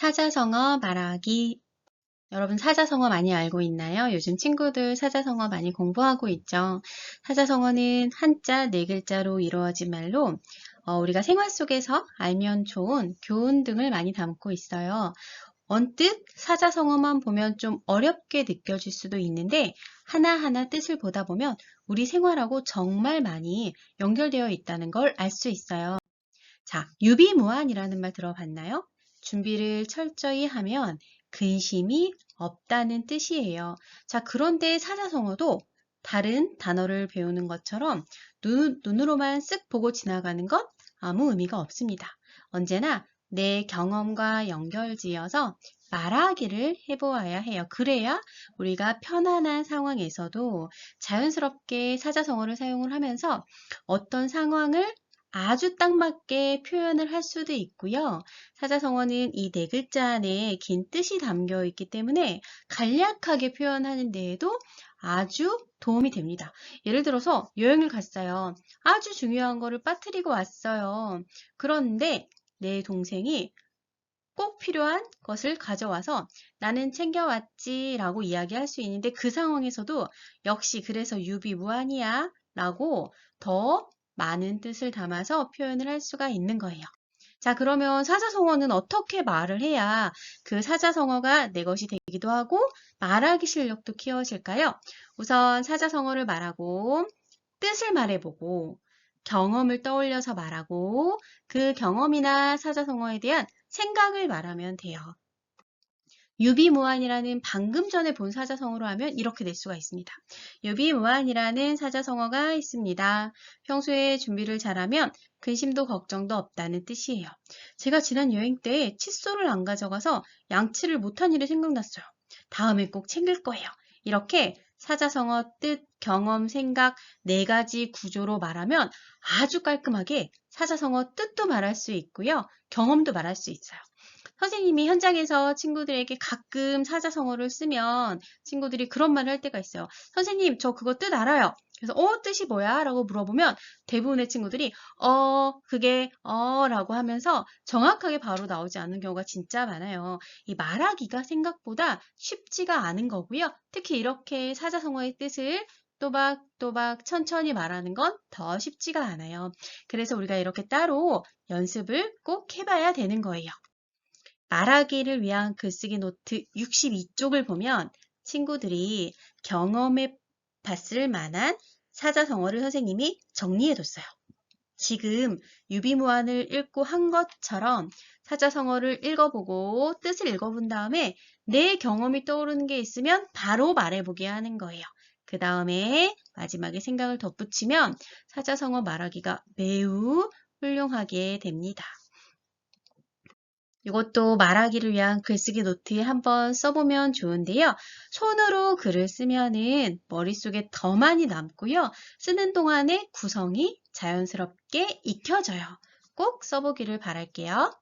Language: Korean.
사자성어 말하기. 여러분 사자성어 많이 알고 있나요? 요즘 친구들 사자성어 많이 공부하고 있죠. 사자성어는 한자, 네 글자로 이루어진 말로 어, 우리가 생활 속에서 알면 좋은 교훈 등을 많이 담고 있어요. 언뜻 사자성어만 보면 좀 어렵게 느껴질 수도 있는데 하나하나 뜻을 보다 보면 우리 생활하고 정말 많이 연결되어 있다는 걸 알 수 있어요. 자, 유비무환이라는 말 들어봤나요? 준비를 철저히 하면 근심이 없다는 뜻이에요. 자, 그런데 사자성어도 다른 단어를 배우는 것처럼 눈, 눈으로만 쓱 보고 지나가는 건 아무 의미가 없습니다. 언제나 내 경험과 연결지어서 말하기를 해보아야 해요. 그래야 우리가 편안한 상황에서도 자연스럽게 사자성어를 사용을 하면서 어떤 상황을 아주 딱 맞게 표현을 할 수도 있고요. 사자성어는 이 네 글자 안에 긴 뜻이 담겨 있기 때문에 간략하게 표현하는 데에도 아주 도움이 됩니다. 예를 들어서 여행을 갔어요. 아주 중요한 거를 빠뜨리고 왔어요. 그런데 내 동생이 꼭 필요한 것을 가져와서 나는 챙겨왔지 라고 이야기할 수 있는데 그 상황에서도 역시 그래서 유비무환이야 라고 더 많은 뜻을 담아서 표현을 할 수가 있는 거예요. 자, 그러면 사자성어는 어떻게 말을 해야 그 사자성어가 내 것이 되기도 하고 말하기 실력도 키워질까요? 우선 사자성어를 말하고 뜻을 말해보고 경험을 떠올려서 말하고 그 경험이나 사자성어에 대한 생각을 말하면 돼요. 유비무환이라는 방금 전에 본 사자성어로 하면 이렇게 될 수가 있습니다. 유비무환이라는 사자성어가 있습니다. 평소에 준비를 잘하면 근심도 걱정도 없다는 뜻이에요. 제가 지난 여행 때 칫솔을 안 가져가서 양치를 못한 일이 생각났어요. 다음에 꼭 챙길 거예요. 이렇게 사자성어 뜻, 경험, 생각 네 가지 구조로 말하면 아주 깔끔하게 사자성어 뜻도 말할 수 있고요. 경험도 말할 수 있어요. 선생님이 현장에서 친구들에게 가끔 사자성어를 쓰면 친구들이 그런 말을 할 때가 있어요. 선생님, 저 그거 뜻 알아요. 그래서 어 뜻이 뭐야? 라고 물어보면 대부분의 친구들이 어 그게 어 라고 하면서 정확하게 바로 나오지 않는 경우가 진짜 많아요. 이 말하기가 생각보다 쉽지가 않은 거고요. 특히 이렇게 사자성어의 뜻을 또박또박 천천히 말하는 건 더 쉽지가 않아요. 그래서 우리가 이렇게 따로 연습을 꼭 해봐야 되는 거예요. 말하기를 위한 글쓰기 노트 62쪽을 보면 친구들이 경험해 봤을 만한 사자성어를 선생님이 정리해 뒀어요. 지금 유비무환을 읽고 한 것처럼 사자성어를 읽어보고 뜻을 읽어본 다음에 내 경험이 떠오르는 게 있으면 바로 말해보게 하는 거예요. 그 다음에 마지막에 생각을 덧붙이면 사자성어 말하기가 매우 훌륭하게 됩니다. 이것도 말하기를 위한 글쓰기 노트에 한번 써보면 좋은데요. 손으로 글을 쓰면은 머릿속에 더 많이 남고요. 쓰는 동안에 구성이 자연스럽게 익혀져요. 꼭 써보기를 바랄게요.